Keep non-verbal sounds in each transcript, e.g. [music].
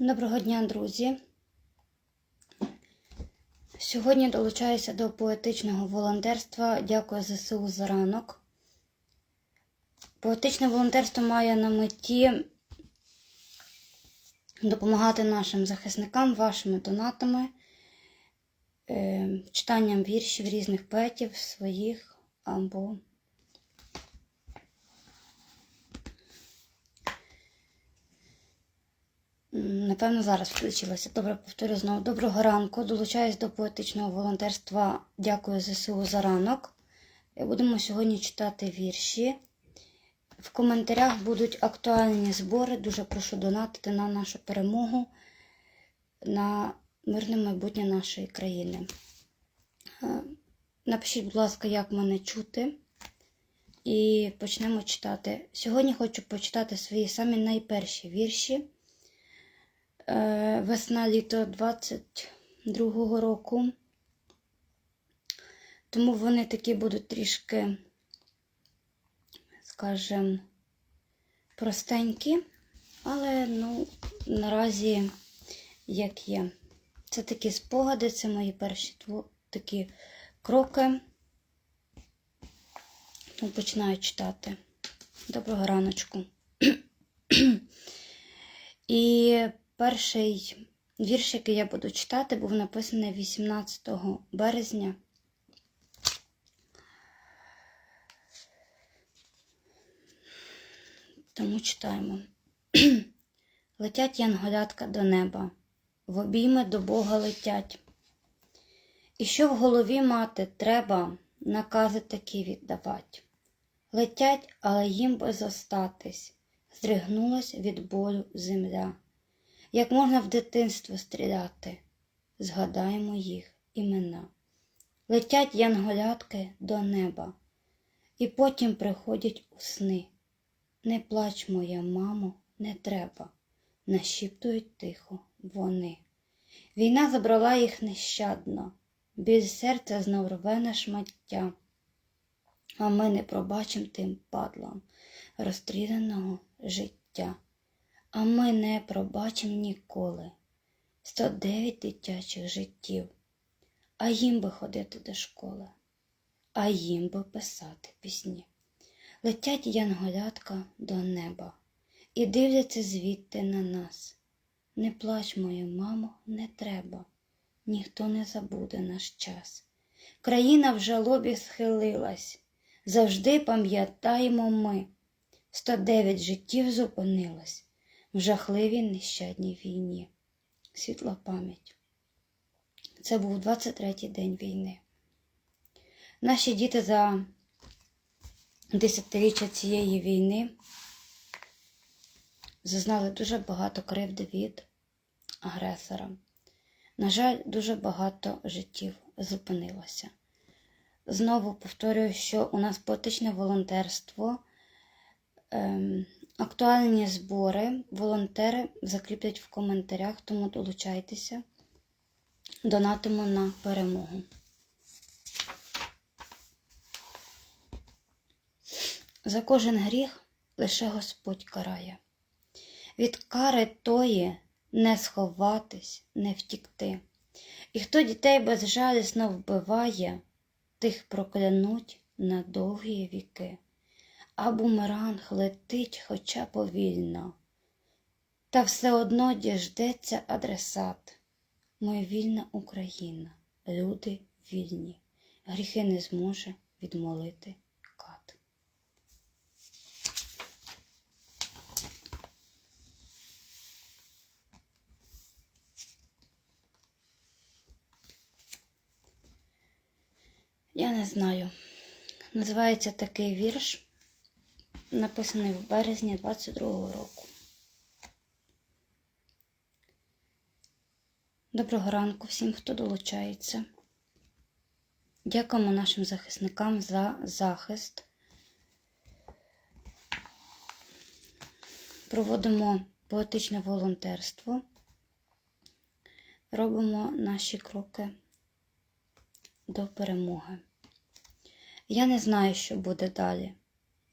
Доброго дня, друзі. Сьогодні долучаюся до поетичного волонтерства. Дякую ЗСУ за ранок. Поетичне волонтерство має на меті допомагати нашим захисникам вашими донатами, е, читанням віршів різних поетів, своїх або Напевно, зараз включилася. Добре, повторю знову. Доброго ранку. Долучаюсь до поетичного волонтерства. Дякую ЗСУ за ранок. Будемо сьогодні читати вірші. В коментарях будуть актуальні збори. Дуже прошу донатити на нашу перемогу, на мирне майбутнє нашої країни. Е, Напишіть, будь ласка, як мене чути. І почнемо читати. Сьогодні хочу почитати свої самі найперші вірші. Е, Весна-літо 22-го року. Тому вони такі будуть трішки, скажімо, простенькі, але ну, наразі як є. Це такі спогади, це мої перші такі кроки. Ну, починаю читати. Доброго раночку. [clears throat] І перший вірш, який я буду читати, був написаний 18 березня. Тому читаємо. [clears throat] Летять янголятка до неба, в обійми до Бога летять. І що в голові мати треба, накази такі віддавать. Летять, але їм би зостатись, здригнулась від болю земля. Як можна в дитинство стріляти, згадаємо їх імена. Летять янголятки до неба, і потім приходять у сни. Не плач, моя мамо, не треба, нашіптують тихо вони. Війна забрала їх нещадно, біль серця знов рве на шмаття, а ми не пробачим тим падлам розстріляного життя. А ми не пробачим ніколи 109 дитячих життів, а їм би ходити до школи, а їм би писати пісні. Летять янголятка до неба і дивляться звідти на нас. Не плач, моя мамо, не треба, ніхто не забуде наш час. Країна в жалобі схилилась, завжди пам'ятаємо ми. 109 життів зупинилось в жахливій нещадній війні. Світла пам'ять. Це був 23-й день війни. Наші діти за десятиріччя цієї війни зазнали дуже багато кривди від агресора. На жаль, дуже багато життів зупинилося. Знову повторюю, що у нас поетичне волонтерство, ем, актуальні збори, волонтери закріплять в коментарях, тому долучайтеся, донатимо на перемогу. За кожен гріх лише Господь карає. Від кари тої не сховатись, не втікти. І хто дітей безжалісно вбиває, тих проклянуть на довгі віки. А бумеранг летить хоча повільно, та все одно діждеться адресат. Моя вільна Україна, люди вільні, гріхи не зможе відмолити кат. Я не знаю. Називається такий вірш, написаний в березні 22-го року. Доброго ранку всім, хто долучається. Дякуємо нашим захисникам за захист. Проводимо поетичне волонтерство. Робимо наші кроки до перемоги. Я не знаю, що буде далі.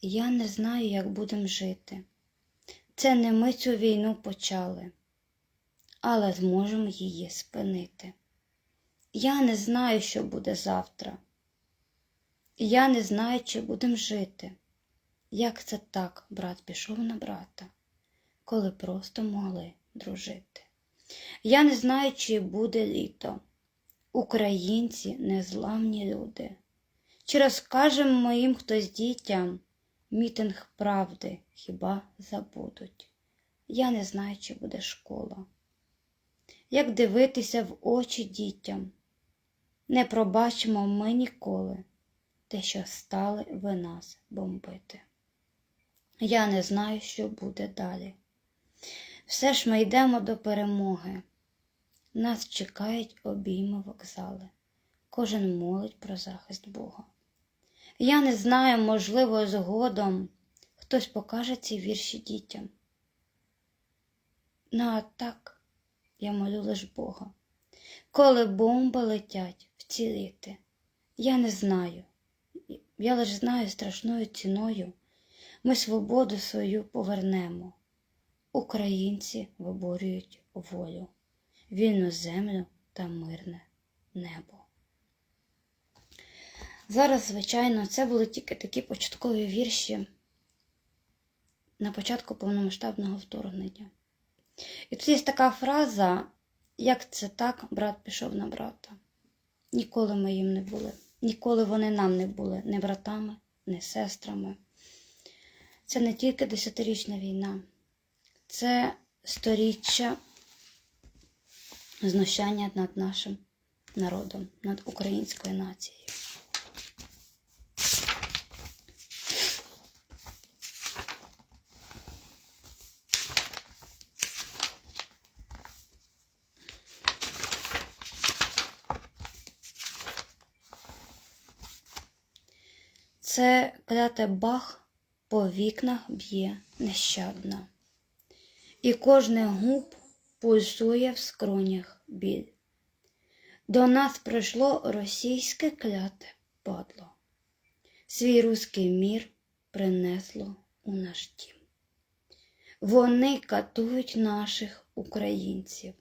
Я не знаю, як будемо жити. Це не ми цю війну почали. але зможемо її спинити. Я не знаю, що буде завтра. Я не знаю, чи будемо жити. Як це так, брат пішов на брата, коли просто могли дружити? Я не знаю, чи буде літо. Українці незламні люди. Чи розкажемо моїм хтось дітям мітинг правди хіба забудуть? Я не знаю, чи буде школа. Як дивитися в очі дітям? Не пробачимо ми ніколи те, що стали ви нас бомбити. Я не знаю, що буде далі. Все ж ми йдемо до перемоги. Нас чекають обійми вокзали. Кожен молить про захист Бога. Я не знаю, можливо, згодом хтось покаже ці вірші дітям. Ну, а так, я молю лиш Бога. Коли бомби летять вціліти, я не знаю. Я лише знаю страшною ціною. Ми свободу свою повернемо. Українці виборюють волю, вільну землю та мирне небо. Зараз, звичайно, це були тільки такі початкові вірші на початку повномасштабного вторгнення. І тут є така фраза, як це так, брат пішов на брата. Ніколи ми їм не були, ніколи вони нам не були не братами, не сестрами. Це не тільки десятирічна війна, це сторіччя знущання над нашим народом, над українською нацією. Це кляте бах по вікнах б'є нещадно, і кожне губ пульсує в скронях біль. До нас прийшло російське кляте падло, свій руський мір принесло у наш дім. Вони катують наших українців,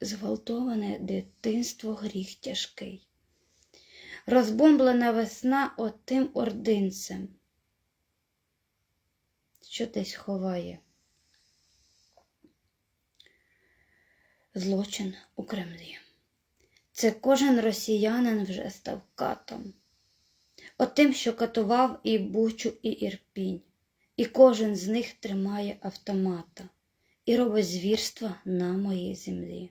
зґвалтоване дитинство гріх тяжкий розбомблена весна отим ординцем, що десь ховає злочин у Кремлі. Це кожен росіянин вже став катом, отим, що катував і Бучу, і Ірпінь, і кожен з них тримає автомата і робить звірства на моїй землі.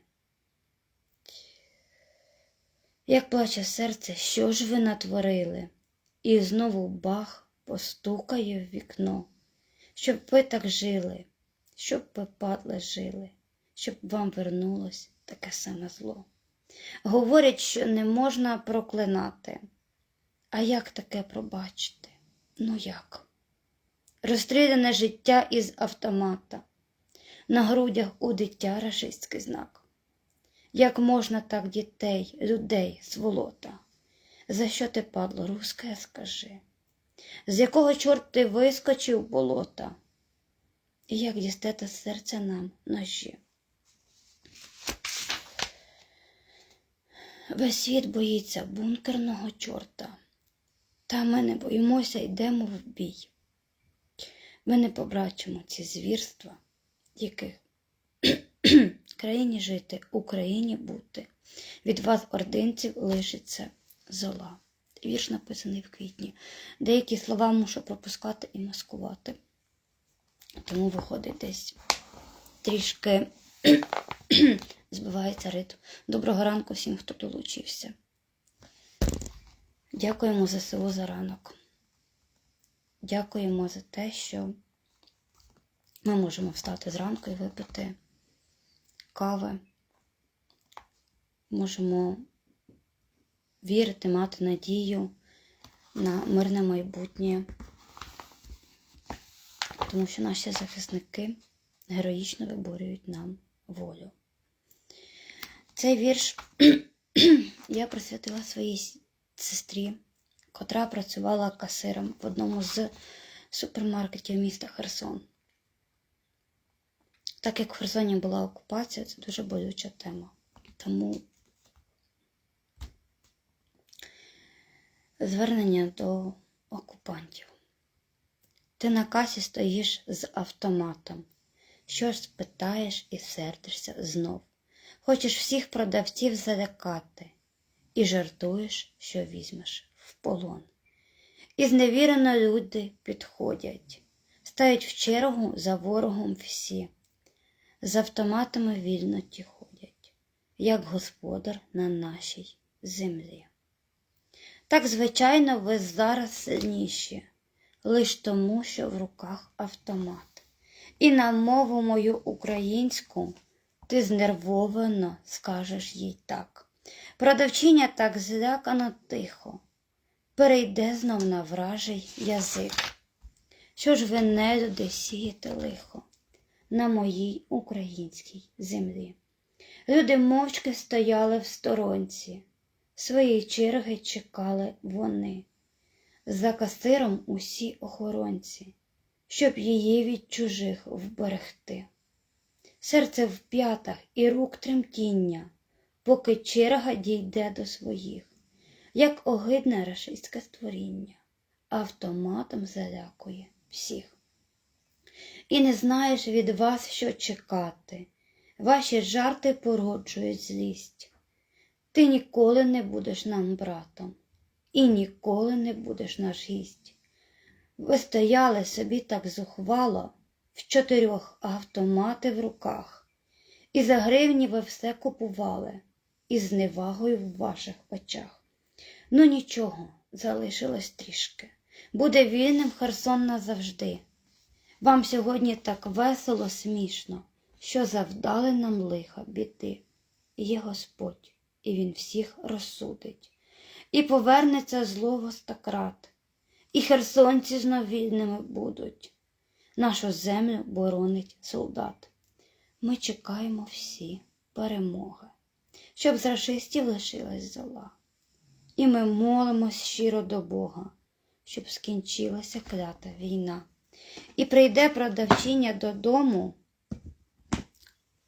Як плаче серце, що ж ви натворили? І знову бах постукає в вікно, щоб ви так жили, щоб ви падли жили, щоб вам вернулось таке саме зло. Говорять, що не можна проклинати. А як таке пробачити? Ну як? Розстріляне життя із автомата, на грудях у дитя рашистський знак. Як можна так дітей, людей, сволота? За що ти, падло, русське, скажи? З якого чорт ти вискочив болота? І як дістати з серця нам ножі? Весь світ боїться бункерного чорта, та ми не боїмося, йдемо в бій. Ми не побрачимо ці звірства, яких країні жити, Україні бути. Від вас, ординців, лишиться зола. Вірш написаний в квітні. Деякі слова мушу пропускати і маскувати. Тому виходить десь трішки [clears throat] збивається ритм. Доброго ранку всім, хто долучився. Дякуємо за ЗСУ за ранок. Дякуємо за те, що ми можемо встати зранку і випити кави. Можемо вірити, мати надію на мирне майбутнє, тому що наші захисники героїчно виборюють нам волю. Цей вірш [clears throat] я присвятила своїй сестрі, котра працювала касиром в одному з супермаркетів міста Херсон. Так як в Херсоні була окупація, це дуже болюча тема. Тому звернення до окупантів. Ти на касі стоїш з автоматом. Що ж спитаєш і сердишся знов. Хочеш всіх продавців залякати і жартуєш, що візьмеш в полон. І зневірено люди підходять, стають в чергу за ворогом всі, з автоматами вільно ті ходять, як господар на нашій землі. Так, звичайно, ви зараз сильніші, лиш тому, що в руках автомат. І на мову мою українську ти знервовано скажеш їй так. Продавчиня так злякано тихо, перейде знов на вражий язик. Що ж ви нелюди сієте лихо на моїй українській землі? Люди мовчки стояли в сторонці, своєї черги чекали вони. За касиром усі охоронці, щоб її від чужих вберегти. Серце в п'ятах і рук тремтіння, поки черга дійде до своїх, як огидне рашистське створіння, автоматом залякує всіх. І не знаєш від вас, що чекати, ваші жарти породжують злість. Ти ніколи не будеш нам братом, і ніколи не будеш наш гість. Ви стояли собі так зухвало, в чотирьох автомати в руках, і за гривні ви все купували, із зневагою в ваших очах. Ну нічого, залишилось трішки. Буде вільним Херсон назавжди. Вам сьогодні так весело, смішно, що завдали нам лиха біди. Є Господь, і Він всіх розсудить, і повернеться злого стократ, і херсонці знов вільними будуть. Нашу землю боронить солдат. Ми чекаємо всі перемоги, щоб з рашистів лишилась зола. І ми молимось щиро до Бога, щоб скінчилася клята війна. І прийде продавчиня додому,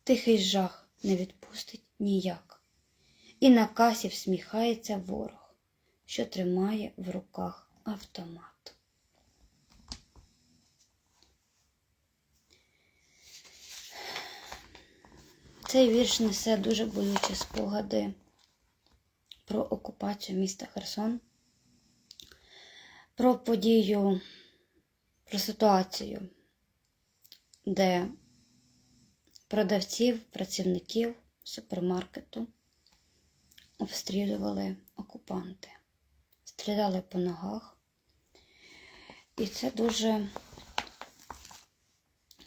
тихий жах не відпустить ніяк. І на касі всміхається ворог, що тримає в руках автомат. Цей вірш несе дуже болючі спогади про окупацію міста Херсон, про подію, про ситуацію, де продавців, працівників супермаркету обстрілювали окупанти, стріляли по ногах. І це дуже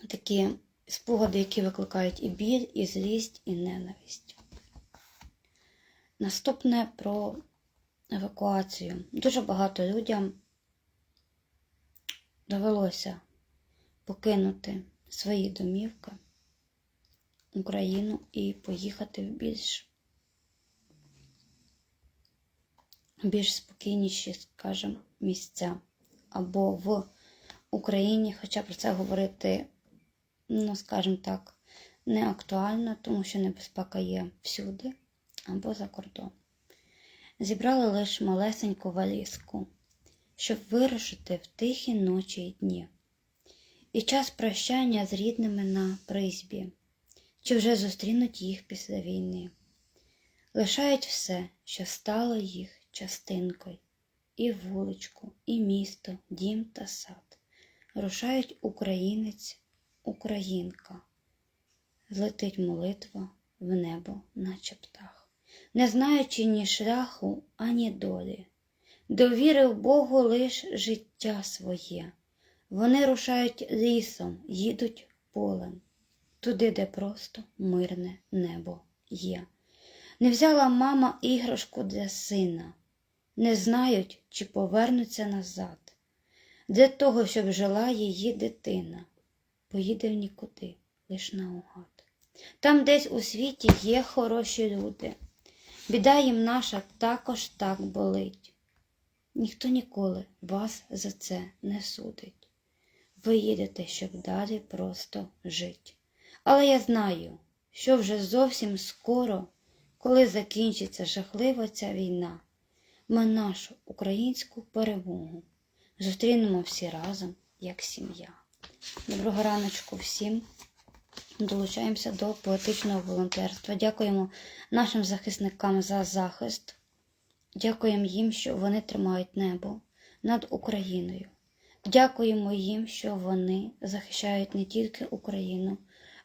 такі спогади, які викликають і біль, і злість, і ненависть. Наступне про евакуацію. Дуже багато людям довелося покинути свої домівки, Україну і поїхати в більш більш спокійніші, скажімо, місця. Або в Україні, хоча про це говорити ну, скажімо так, не актуально, тому що небезпека є всюди або за кордон. Зібрали лише малесеньку валізку, щоб вирушити в тихі ночі й дні. І час прощання з рідними на призбі, чи вже зустрінуть їх після війни. Лишають все, що стало їх частинкою, і вуличку, і місто, дім та сад. Рушають українець Українка, злетить молитва в небо, наче птах, не знаючи ні шляху, ані долі, довірив Богу лиш життя своє. Вони рушають лісом, їдуть полем, туди, де просто мирне небо є. Не взяла мама іграшку для сина, не знають, чи повернуться назад, для того, щоб жила її дитина поїде в нікуди, лиш наугад. Там десь у світі є хороші люди. Біда їм наша також так болить. Ніхто ніколи вас за це не судить. Ви їдете, щоб далі просто жить. Але я знаю, що вже зовсім скоро, коли закінчиться жахлива ця війна, ми нашу українську перемогу зустрінемо всі разом, як сім'я. Доброго раночку всім. Долучаємося до поетичного волонтерства. Дякуємо нашим захисникам за захист. Дякуємо їм, що вони тримають небо над Україною. Дякуємо їм, що вони захищають не тільки Україну,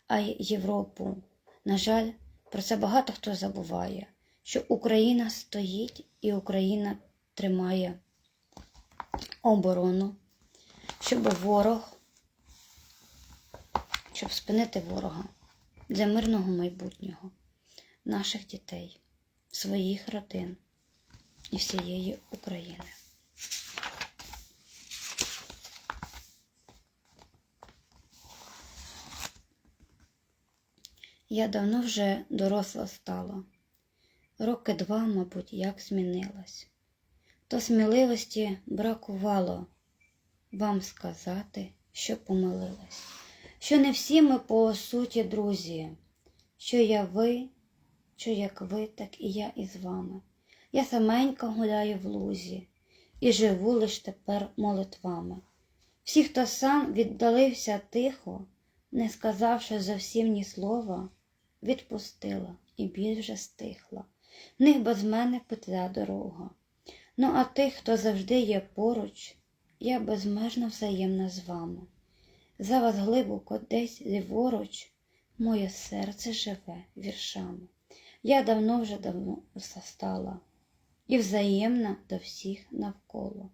а й Європу. На жаль, про це багато хто забуває, що Україна стоїть і Україна тримає оборону, щоб ворог, щоб спинити ворога для мирного майбутнього наших дітей, своїх родин і всієї України. Я давно вже доросла стала. Роки два, мабуть, як змінилась. То сміливості бракувало вам сказати, що помилилась, що не всі ми по суті друзі, що я ви, що як ви, так і я із вами. Я саменька гуляю в лузі і живу лиш тепер молитвами. Всі, хто сам віддалився тихо, не сказавши зовсім ні слова, відпустила і біль вже стихла. В них без мене петля дорога. Ну, а тих, хто завжди є поруч, я безмежно взаємна з вами. За вас глибоко десь ліворуч, моє серце живе віршами. Я давно вже давно застала і взаємна до всіх навколо.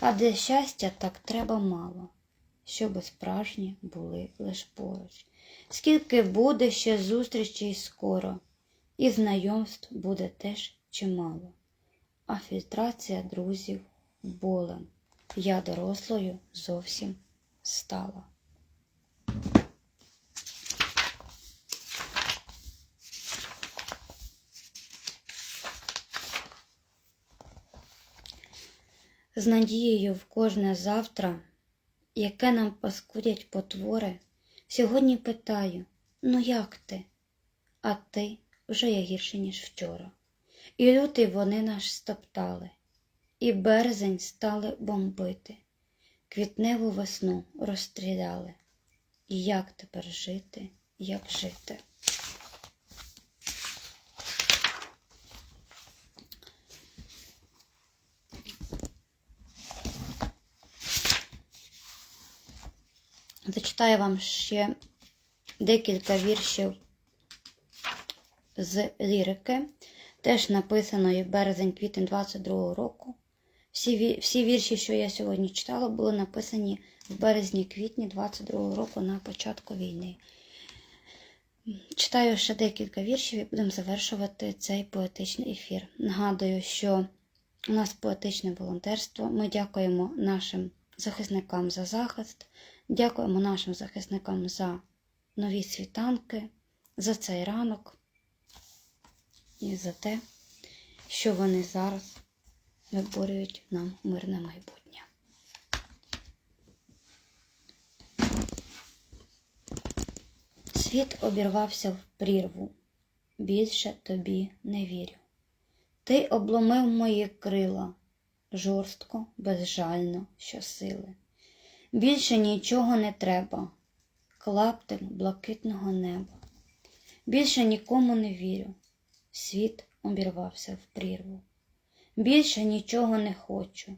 А для щастя так треба мало, щоби справжні були лиш поруч. Скільки буде ще зустрічей скоро, і знайомств буде теж чимало. А фільтрація друзів болем. Я дорослою зовсім стала. З надією в кожне завтра, яке нам паскудять потвори, сьогодні питаю: ну як ти? А ти вже є гірше, ніж вчора. І лютий вони наш стоптали, і березень стали бомбити, квітневу весну розстріляли. І як тепер жити, як жити? Зачитаю вам ще декілька віршів з лірики, теж написаної березень-квітень 22 року. Всі, всі вірші, що я сьогодні читала, були написані в березні-квітні 22 року на початку війни. Читаю ще декілька віршів і будемо завершувати цей поетичний ефір. Нагадую, що у нас поетичне волонтерство. Ми дякуємо нашим захисникам за захист, дякуємо нашим захисникам за нові світанки, за цей ранок і за те, що вони зараз виборюють нам мирне майбутнє. Світ обірвався в прірву, більше тобі не вірю. Ти обломив мої крила жорстко, безжально, щосили. Більше нічого не треба, клаптик блакитного неба. Більше нікому не вірю, світ обірвався в прірву. Більше нічого не хочу,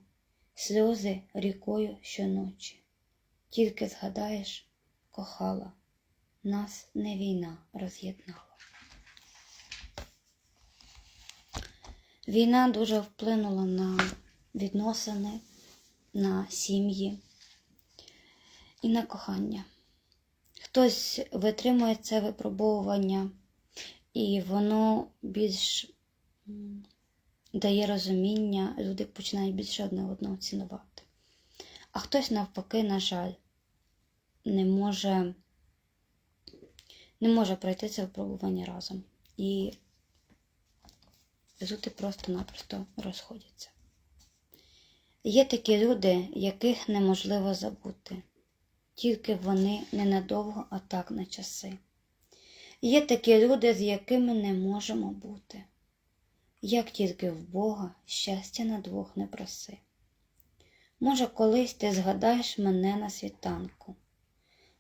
сльози рікою щоночі. Тільки згадаєш, кохала, нас не війна роз'єднала. Війна дуже вплинула на відносини, на сім'ї і на кохання. Хтось витримує це випробовування, і воно більш дає розуміння, люди починають більше одне одного цінувати. А хтось, навпаки, на жаль, не може, не може пройти це випробування разом. І люди просто-напросто розходяться. Є такі люди, яких неможливо забути, тільки вони ненадовго, а так на часи. Є такі люди, з якими не можемо бути. Як тільки в Бога щастя на двох не проси. Може, колись ти згадаєш мене на світанку,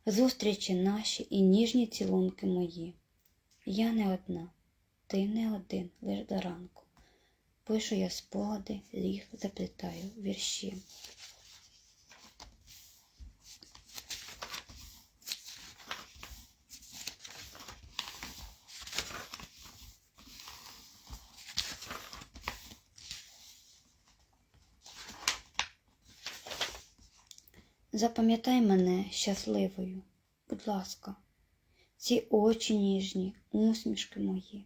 зустрічі наші і ніжні цілунки мої. Я не одна, ти не один, лиш до ранку. Пишу я спогади, ліг заплітаю вірші. Запам'ятай мене щасливою, будь ласка, ці очі ніжні, усмішки мої.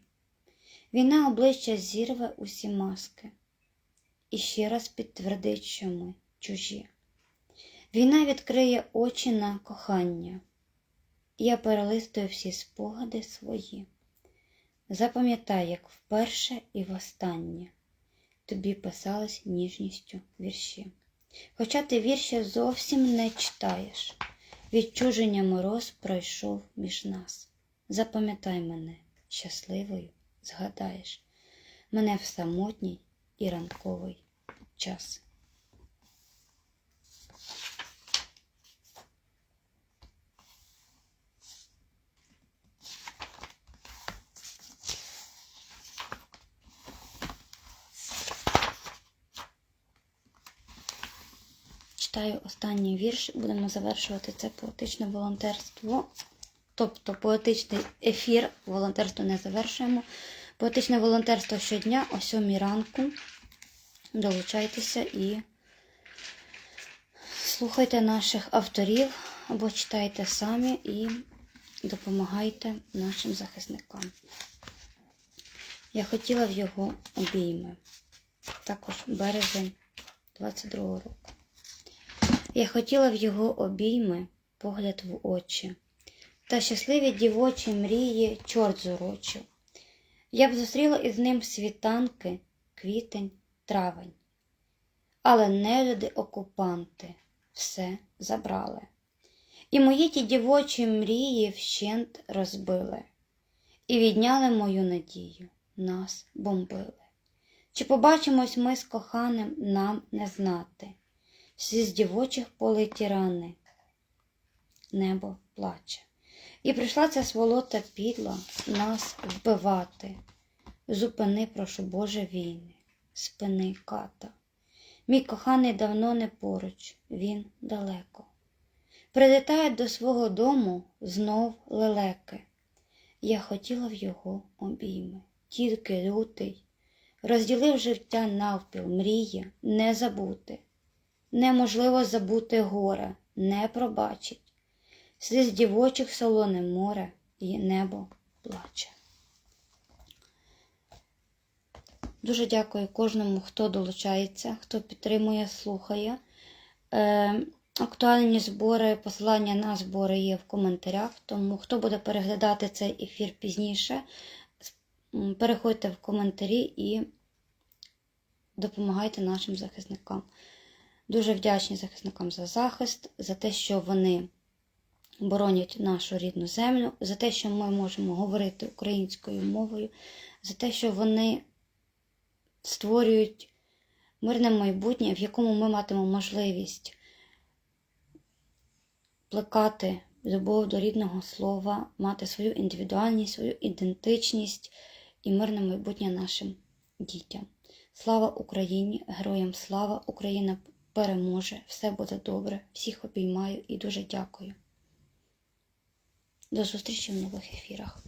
Війна обличчя зірве усі маски і ще раз підтвердить, що ми чужі. Війна відкриє очі на кохання, я перелистую всі спогади свої. Запам'ятай, як вперше і востаннє тобі писались ніжністю вірші. Хоча ти вірші зовсім не читаєш, відчуження мороз пройшов між нас. Запам'ятай мене щасливою, згадаєш мене в самотній і ранковий час. Читаю останній вірш, будемо завершувати це поетичне волонтерство. Тобто поетичний ефір, волонтерство не завершуємо. Поетичне волонтерство щодня о 7 ранку. Долучайтеся і слухайте наших авторів або читайте самі і допомагайте нашим захисникам. Я хотіла в його обійми. Також березень 22 року. Я хотіла в його обійми погляд в очі, та щасливі дівочі мрії чорт зорочив. Я б зустріла із ним світанки, квітень, травень. Але нелюди окупанти все забрали. І мої ті дівочі мрії вщент розбили, і відняли мою надію, нас бомбили. Чи побачимось ми з коханим нам не знати? Всі з дівочих политі рани. Небо плаче. І прийшла ця сволота підла нас вбивати. Зупини, прошу Боже, війни, спини ката. Мій коханий давно не поруч, він далеко. Прилітає до свого дому знов лелеки. Я хотіла в його обійми, тільки лютий, розділив життя навпіл, мріє не забути. Неможливо забути горе, не пробачить. Сліз дівочих солоне море і небо плаче. Дуже дякую кожному, хто долучається, хто підтримує, слухає. Е, Актуальні збори, посилання на збори є в коментарях, тому хто буде переглядати цей ефір пізніше, переходьте в коментарі і допомагайте нашим захисникам. Дуже вдячні захисникам за захист, за те, що вони боронять нашу рідну землю, за те, що ми можемо говорити українською мовою, за те, що вони створюють мирне майбутнє, в якому ми матимемо можливість плекати любов до рідного слова, мати свою індивідуальність, свою ідентичність і мирне майбутнє нашим дітям. Слава Україні! Героям слава! Україна! Переможе, все буде добре. Всіх обіймаю і дуже дякую. До зустрічі в нових ефірах.